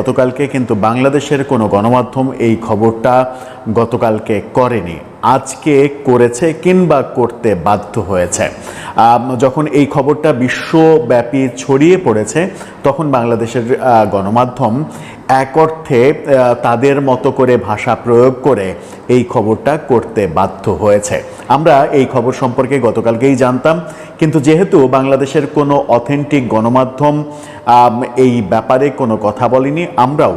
গতকালকে কিন্তু বাংলাদেশের কোনো গণমাধ্যম এই খবরটা গতকালকে করেনি। আজকে করেছে কিংবা করতে বাধ্য হয়েছে। যখন এই খবরটা বিশ্বব্যাপী ছড়িয়ে পড়েছে, তখন বাংলাদেশের গণমাধ্যম এক অর্থে তাদের মতো করে ভাষা প্রয়োগ করে এই খবরটা করতে বাধ্য হয়েছে। আমরা এই খবর সম্পর্কে গতকালকেই জানতাম। কিন্তু যেহেতু বাংলাদেশের কোনো অথেন্টিক গণমাধ্যম এই ব্যাপারে কোনো কথা বলেনি, আমরাও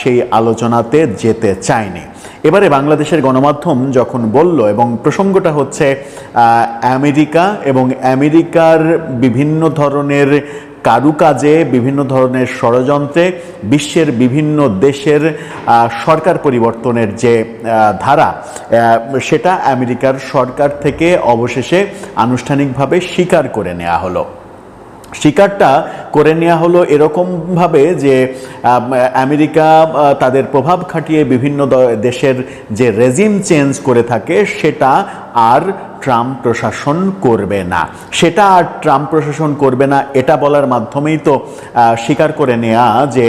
সেই আলোচনাতে যেতে চাইনি। এবারে বাংলাদেশের গণমাধ্যম যখন বলল এবং প্রসঙ্গটা হচ্ছে আমেরিকা এবং আমেরিকার বিভিন্ন ধরনের কারুকাজে বিভিন্ন ধরনের ষড়যন্ত্রে বিশ্বের বিভিন্ন দেশের সরকার পরিবর্তনের যে ধারা সেটা আমেরিকার সরকার থেকে অবশেষে আনুষ্ঠানিকভাবে স্বীকার করে নেওয়া হলো। শিকারটা করে নেওয়া হলো এরকমভাবে যে আমেরিকা তাদের প্রভাব খাটিয়ে বিভিন্ন দেশের যে রেজিম চেঞ্জ করে থাকে, সেটা আর ট্রাম্প প্রশাসন করবে না। সেটা আর ট্রাম্প প্রশাসন করবে না, এটা বলার মাধ্যমেই তো স্বীকার করে নেওয়া যে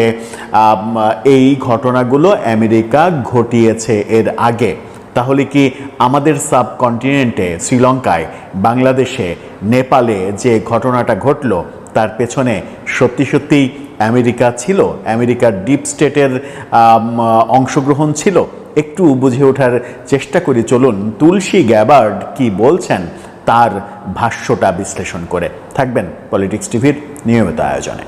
এই ঘটনাগুলো আমেরিকা ঘটিয়েছে এর আগে। তাহলে কি আমাদের সাবকন্টিনেন্টে শ্রীলঙ্কায়, বাংলাদেশে, নেপালে যে ঘটনাটা ঘটলো, তার পেছনে সত্যি সত্যি আমেরিকা ছিল? আমেরিকার ডিপ স্টেটের অংশগ্রহণ ছিল? একটু বুঝে ওঠার চেষ্টা করি। চলুন, তুলসী গ্যাবার্ড কি বলছেন তার ভাষ্যটা বিশ্লেষণ করে। থাকবেন পলিটিক্স টিভির নিয়মিত আয়োজনে।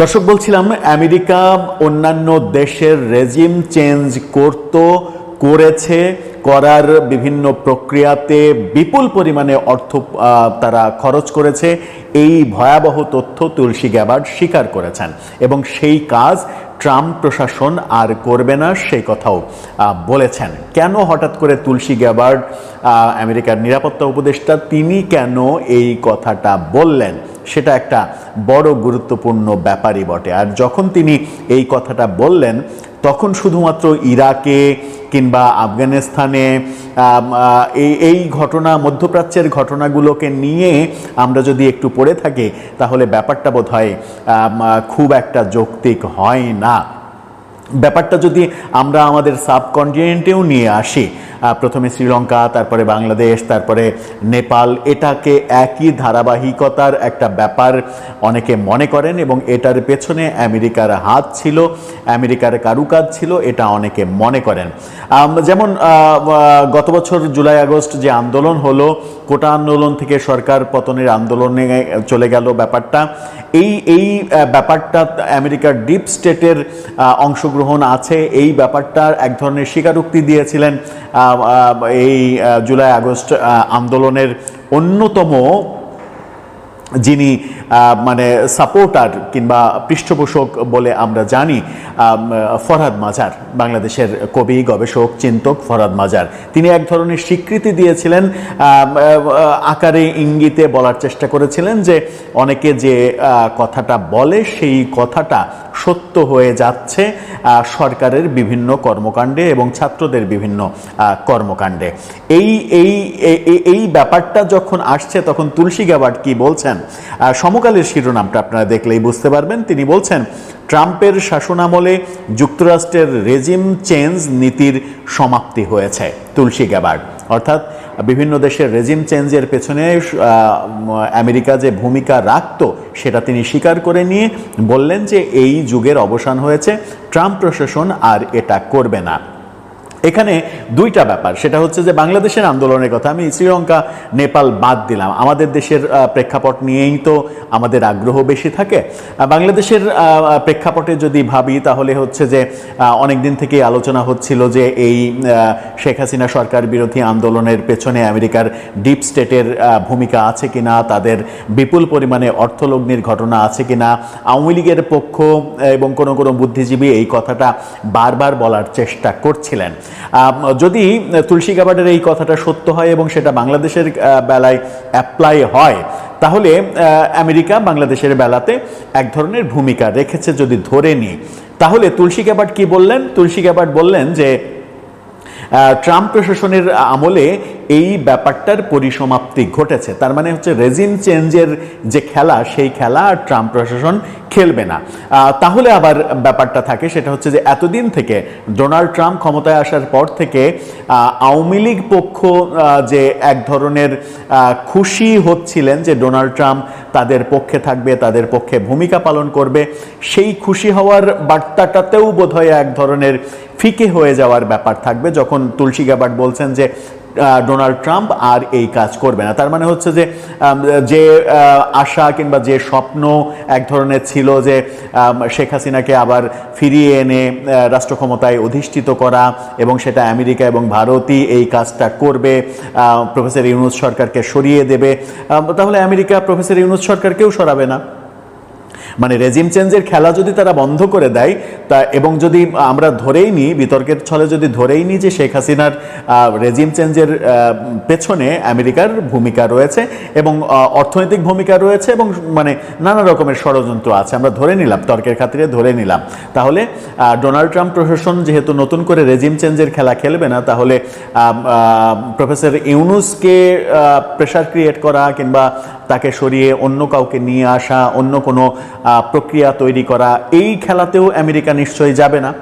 দর্শক, বলছিলাম আমেরিকা অন্যান্য দেশের রেজিম চেঞ্জ করত, করেছে, করার বিভিন্ন প্রক্রিয়াতে বিপুল পরিমাণে অর্থ তারা খরচ করেছে। এই ভয়াবহ তথ্য তুলসী গ্যাবার্ড স্বীকার করেছেন। এবং সেই কাজ ট্রাম্প প্রশাসন আর করবে না সেই কথাও বলেছেন। কেন হঠাৎ করে তুলসী গ্যাবার্ড আমেরিকার নিরাপত্তা উপদেষ্টা তিনি কেন এই কথাটা বললেন? সেটা একটা বড় গুরুত্বপূর্ণ ব্যাপারই বটে। আর যখন তিনি এই কথাটা বললেন, তখন শুধুমাত্র ইরাকে কিংবা আফগানিস্তানে এই ঘটনা, মধ্যপ্রাচ্যের ঘটনাগুলোকে নিয়ে আমরা যদি একটু পড়ে থাকি, তাহলে ব্যাপারটা বোধ হয় খুব একটা যৌক্তিক হয় না। ব্যাপারটা যদি আমরা আমাদের সাবকন্টিনেন্টেও নিয়ে আসি প্রথমে শ্রীলঙ্কা, তারপরে বাংলাদেশ, তারপরে নেপাল। এটাকে একই ধারাবাহিকতার একটা ব্যাপার অনেকে মনে করেন এবং এটার পেছনে আমেরিকার হাত ছিল, আমেরিকার কারুকাজ ছিল, এটা অনেকে মনে করেন। যেমন গত বছর জুলাই, আগস্ট যে আন্দোলন হলো, কোটা আন্দোলন থেকে সরকার পতনের আন্দোলনে চলে গেল ব্যাপারটা। এই এই ব্যাপারটা আমেরিকার ডিপ স্টেটের অংশগ্রহণ আছে। এই ব্যাপারটার এক ধরনের স্বীকারোক্তি দিয়েছিলেন এই জুলাই আগস্ট আন্দোলনের অন্যতম যিনি মানে সাপোর্টার কিংবা পৃষ্ঠপোষক বলে আমরা জানি ফরহাদ মাজার, বাংলাদেশের কবি, গবেষক, চিন্তক ফরহাদ মাজার। তিনি এক ধরনের স্বীকৃতি দিয়েছিলেন আকারে ইঙ্গিতে বলার চেষ্টা করেছিলেন যে অনেকে যে কথাটা বলে সেই কথাটা সত্য হয়ে যাচ্ছে সরকারের বিভিন্ন কর্মকাণ্ডে এবং ছাত্রদের বিভিন্ন কর্মকাণ্ডে। এই এই এই ব্যাপারটা যখন আসছে, তখন তুলসী গ্যাবার্ড কি বলছেন? সমকালের শিরোনামটা আপনারা দেখলেই বুঝতে পারবেন। তিনি বলছেন, ট্রাম্পের শাসনামলে যুক্তরাষ্ট্রের রেজিম চেঞ্জ নীতির সমাপ্তি হয়েছে। তুলসী গ্যাবার্ড অর্থাৎ বিভিন্ন দেশের রেজিম চেঞ্জের পেছনে আমেরিকা যে ভূমিকা রাখত, সেটা তিনি স্বীকার করে নিয়ে বললেন যে এই যুগের অবসান হয়েছে, ট্রাম্প প্রশাসন আর এটা করবে না। এখানে দুইটা ব্যাপার। সেটা হচ্ছে যে বাংলাদেশের আন্দোলনের কথা আমি শ্রীলঙ্কা, নেপাল বাদ দিলাম। আমাদের দেশের প্রেক্ষাপট নিয়েই তো আমাদের আগ্রহ বেশি থাকে। বাংলাদেশের প্রেক্ষাপটে যদি ভাবি, তাহলে হচ্ছে যে অনেক দিন থেকেই আলোচনা হচ্ছিল যে এই শেখ হাসিনা সরকার বিরোধী আন্দোলনের পেছনে আমেরিকার ডিপ স্টেটের ভূমিকা আছে কিনা, তাদের বিপুল পরিমাণে অর্থলগ্নির ঘটনা আছে কিনা, আওয়ামী লীগের পক্ষ এবং কোনো কোনো বুদ্ধিজীবী এই কথাটা বারবার বলার চেষ্টা করছিলেন। যদি তুলসী গাবার্ডের এই কথাটা সত্য হয় এবং সেটা বাংলাদেশের বেলায় অ্যাপ্লাই হয়, তাহলে আমেরিকা বাংলাদেশের বেলাতে এক ধরনের ভূমিকা রেখেছে যদি ধরে নিই। তাহলে তুলসী গ্যাবার্ড কি বললেন? তুলসী গ্যাবার্ড বললেন যে ট্রাম্প প্রশাসনের আমলে এই ব্যাপারটার পরিসমাপ্তি ঘটেছে। তার মানে হচ্ছে রেজিম চেঞ্জের যে খেলা, সেই খেলা আর ট্রাম্প প্রশাসন খেলবে না। তাহলে আবার ব্যাপারটা থাকে, সেটা হচ্ছে যে এতদিন থেকে ডোনাল্ড ট্রাম্প ক্ষমতায় আসার পর থেকে আওয়ামী লীগ পক্ষ যে এক ধরনের খুশি হচ্ছিলেন যে ডোনাল্ড ট্রাম্প তাদের পক্ষে থাকবে, তাদের পক্ষে ভূমিকা পালন করবে, সেই খুশি হওয়ার বার্তাটাতেও বোধহয় এক ধরনের ফিকে হয়ে যাওয়ার ব্যাপার থাকবে। যখন তুলসী গাবাট বলছেন যে ডোনাল্ড ট্রাম্প আর এই কাজ করবে না। তার মানে হচ্ছে যে যে আশা কিংবা যে স্বপ্ন এক ধরনের ছিল যে শেখ হাসিনাকে আবার ফিরিয়ে এনে রাষ্ট্র ক্ষমতায় অধিষ্ঠিত করা এবং সেটা আমেরিকা এবং ভারতই এই কাজটা করবে প্রফেসর ইউনুস সরকারকে সরিয়ে দেবে। তাহলে আমেরিকা প্রফেসর ইউনুস সরকারকেও সরাবে না। মানে রেজিম চেঞ্জের খেলা যদি তারা বন্ধ করে দেয়, তা এবং যদি আমরা ধরেই নিই, বিতর্কের ছলে যদি ধরেই নিই যে শেখ হাসিনার রেজিম চেঞ্জের পেছনে আমেরিকার ভূমিকা রয়েছে এবং অর্থনৈতিক ভূমিকা রয়েছে এবং মানে নানা রকমের ষড়যন্ত্র আছে। আমরা ধরে নিলাম, তর্কের খাতিরে ধরে নিলাম। তাহলে ডোনাল্ড ট্রাম্প প্রশাসন যেহেতু নতুন করে রেজিম চেঞ্জের খেলা খেলবে না, তাহলে প্রফেসর ইউনুসকে প্রেশার ক্রিয়েট করা কিংবা তাকে সরিয়ে অন্য কাউকে নিয়ে আসা, অন্য কোনো প্রক্রিয়া তৈরি করা, এই খেলাতেও আমেরিকা নিশ্চয়ই যাবে না।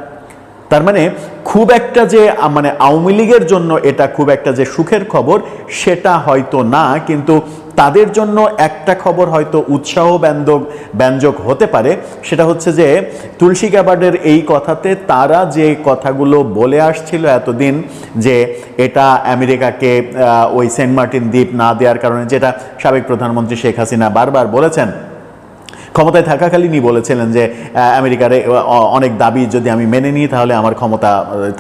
তার মানে খুব একটা যে মানে আওয়ামী লীগের জন্য এটা খুব একটা যে সুখের খবর, সেটা হয়তো না, কিন্তু তাদের জন্য একটা খবর হয়তো উৎসাহ ব্যঞ্জক ব্যঞ্জক হতে পারে। সেটা হচ্ছে যে, তুলসী গ্যাবার্ডের এই কথাতে তারা যে কথাগুলো বলে আসছিল এতদিন, যে এটা আমেরিকাকে ওই সেন্ট মার্টিন দ্বীপ না দেওয়ার কারণে, যেটা সাবেক প্রধানমন্ত্রী শেখ হাসিনা বারবার বলেছেন ক্ষমতায় থাকাকালীনই বলেছিলেন যে আমেরিকার অনেক দাবি যদি আমি মেনে নিই, তাহলে আমার ক্ষমতা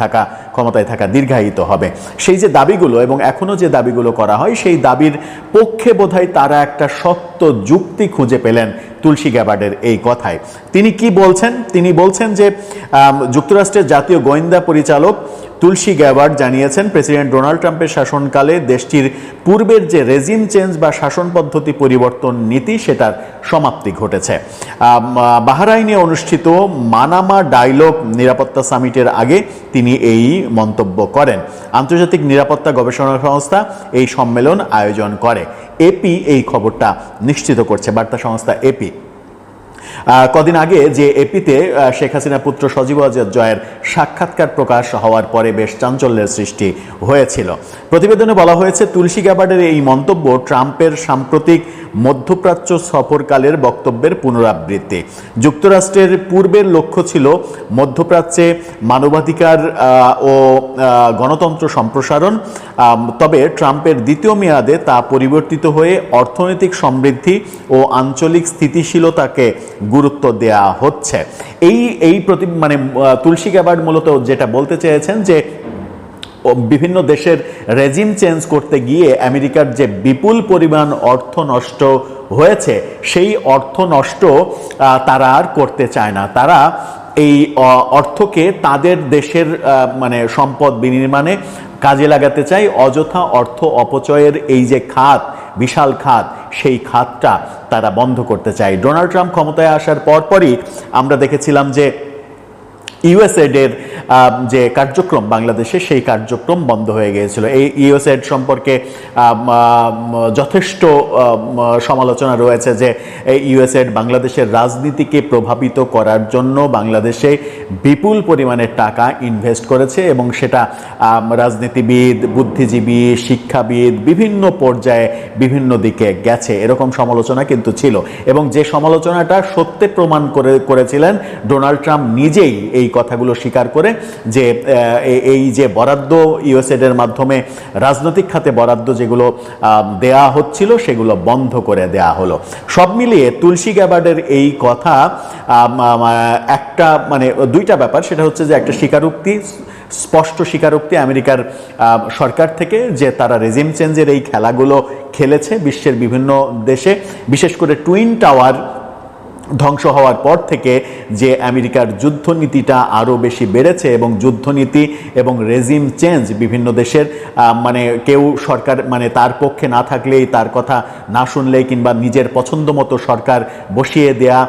থাকা, ক্ষমতায় থাকা দীর্ঘায়িত হবে। সেই যে দাবিগুলো এবং এখনও যে দাবিগুলো করা হয়, সেই দাবির পক্ষে বোধহয় তারা একটা সত্য যুক্তি খুঁজে পেলেন তুলসী গ্যাবার্ডের এই কথায়। তিনি কি বলছেন? তিনি বলছেন যে যুক্তরাষ্ট্রের জাতীয় গোয়েন্দা পরিচালক তুলসী গ্যাবার্ড জানিয়েছেন, প্রেসিডেন্ট ডোনাল্ড ট্রাম্পের শাসনকালে দেশটির পূর্বের যে রেজিম চেঞ্জ বা শাসন পদ্ধতি পরিবর্তন নীতি, সেটার সমাপ্তি ঘটেছে। বাহরাইনে অনুষ্ঠিত মানামা ডায়লগ নিরাপত্তা সামিটের আগে তিনি এই মন্তব্য করেন। আন্তর্জাতিক নিরাপত্তা গবেষণা সংস্থা এই সম্মেলন আয়োজন করে। এপি এই খবরটা নিশ্চিত করছে, বার্তা সংস্থা এপি কদিন আগে যে এপিতে শেখ হাসিনা পুত্র সজীব জয়ের সাক্ষাৎকার প্রকাশ হওয়ার পরে বেশ চাঞ্চল্যের সৃষ্টি হয়েছিল। প্রতিবেদনে বলা হয়েছে, তুলসী গ্যাবার্ডের এই মন্তব্য ট্রাম্পের সাম্প্রতিক মধ্যপ্রাচ্য সফরকালের বক্তব্যের পুনরাবৃত্তি। যুক্তরাষ্ট্রের পূর্বের লক্ষ্য ছিল মধ্যপ্রাচ্যে মানবাধিকার ও গণতন্ত্র সম্প্রসারণ। তবে ট্রাম্পের দ্বিতীয় মেয়াদে তা পরিবর্তিত হয়ে অর্থনৈতিক সমৃদ্ধি ও আঞ্চলিক স্থিতিশীলতাকে গুরুত্ব দেয়া হচ্ছে। এই এই প্রতি মানে তুলসী গ্যাবার্ড মূলত যেটা বলতে চেয়েছেন যে বিভিন্ন দেশের রেজিম চেঞ্জ করতে গিয়ে আমেরিকার যে বিপুল পরিমাণ অর্থ নষ্ট হয়েছে সেই অর্থ নষ্ট তারা আর করতে চায় না। তারা এই অর্থকে তাদের দেশের মানে সম্পদ বিনির্মাণে কাজে লাগাতে চায়। অযথা অর্থ অপচয়ের এই যে খাত বিশাল খাত সেই খাতটা তারা বন্ধ করতে চায়। ডোনাল্ড ট্রাম্প ক্ষমতায় আসার পরপরই আমরা দেখেছিলাম যে ইউএসএড এর আহ, যে কার্যক্রম বাংলাদেশে, সেই কার্যক্রম বন্ধ হয়ে গিয়েছিল। এই ইউএসএড সম্পর্কে যথেষ্ট সমালোচনা রয়েছে যে এই ইউএসএড বাংলাদেশের রাজনীতিকে প্রভাবিত করার জন্য বাংলাদেশে বিপুল পরিমাণে টাকা ইনভেস্ট করেছে এবং সেটা রাজনীতিবিদ, বুদ্ধিজীবী, শিক্ষাবিদ বিভিন্ন পর্যায়ে বিভিন্ন দিকে গেছে। এরকম সমালোচনা কিন্তু ছিল। এবং যে সমালোচনাটা সত্যে প্রমাণ করে, করেছিলেন ডোনাল্ড ট্রাম্প নিজেই এই কথাগুলো স্বীকার করে যে এই যে বরাদ্দ ইউএসএড এর মাধ্যমে রাজনৈতিক খাতে বরাদ্দ যেগুলো দেয়া হচ্ছিল সেগুলো বন্ধ করে দেয়া হলো। সব মিলিয়ে তুলসী গ্যাবার্ডের এই কথা একটা মানে দুইটা ব্যাপার। সেটা হচ্ছে যে একটা স্বীকারোক্তি, স্পষ্ট স্বীকারোক্তি আমেরিকার সরকার থেকে যে তারা রেজিম চেঞ্জের এই খেলাগুলো খেলেছে বিশ্বের বিভিন্ন দেশে। বিশেষ করে টুইন টাওয়ার ধ্বংস হওয়ার পর থেকে যে আমেরিকার যুদ্ধনীতিটা আরও বেশি বেড়েছে এবং যুদ্ধনীতি এবং রেজিম চেঞ্জ বিভিন্ন দেশের মানে কেউ সরকার মানে তার পক্ষে না থাকলেই তার কথা না শুনলেই কিংবা নিজের পছন্দ মতো সরকার বসিয়ে দেয়া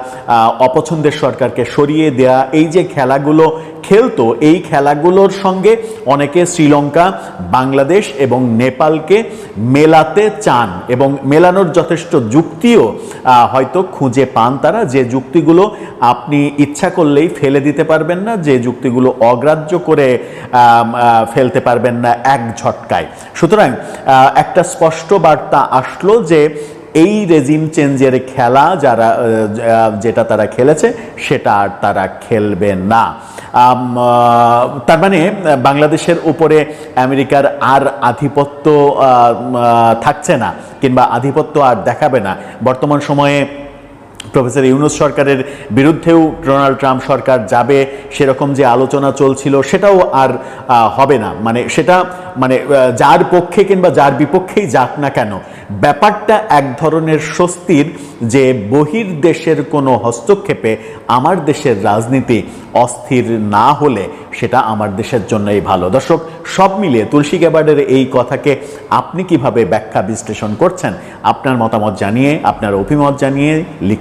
অপছন্দের সরকারকে সরিয়ে দেয়া, এই যে খেলাগুলো খেলতো এই খেলাগুলোর সঙ্গে অনেকে শ্রীলঙ্কা, বাংলাদেশ এবং নেপালকে মেলাতে চান এবং মেলানোর যথেষ্ট যুক্তিও হয়তো খুঁজে পান তারা। যে যুক্তিগুলো আপনি ইচ্ছা করলেই ফেলে দিতে পারবেন না, যে যুক্তিগুলো অগ্রাহ্য করে ফেলতে পারবেন না এক ঝটকায়। সুতরাং একটা স্পষ্ট বার্তা আসলো যে এই রেজিম চেঞ্জের খেলা যারা যেটা তারা খেলেছে, সেটা আর তারা খেলবে না। তার মানে বাংলাদেশের উপরে আমেরিকার আর আধিপত্য থাকছে না, কিংবা আধিপত্য আর দেখাবে না। বর্তমান সময়ে প্রফেসর ইউনুস সরকারের বিরুদ্ধেও ডোনাল্ড ট্রাম্প সরকার যাবে, সেরকম যে আলোচনা চলছিল সেটাও আর হবে না। মানে সেটা মানে যার পক্ষে কিংবা যার বিপক্ষেই যাক না কেন, ব্যাপারটা এক ধরনের স্বস্তির যে বহির দেশের কোনো হস্তক্ষেপে আমার দেশের রাজনীতি অস্থির না হলে সেটা আমার দেশের জন্যই ভালো। দর্শক, সব মিলিয়ে তুলসী গ্যাবার্ডের এই কথাকে আপনি কীভাবে ব্যাখ্যা বিশ্লেষণ করছেন, আপনার মতামত জানিয়ে, আপনার অভিমত জানিয়ে লিখতে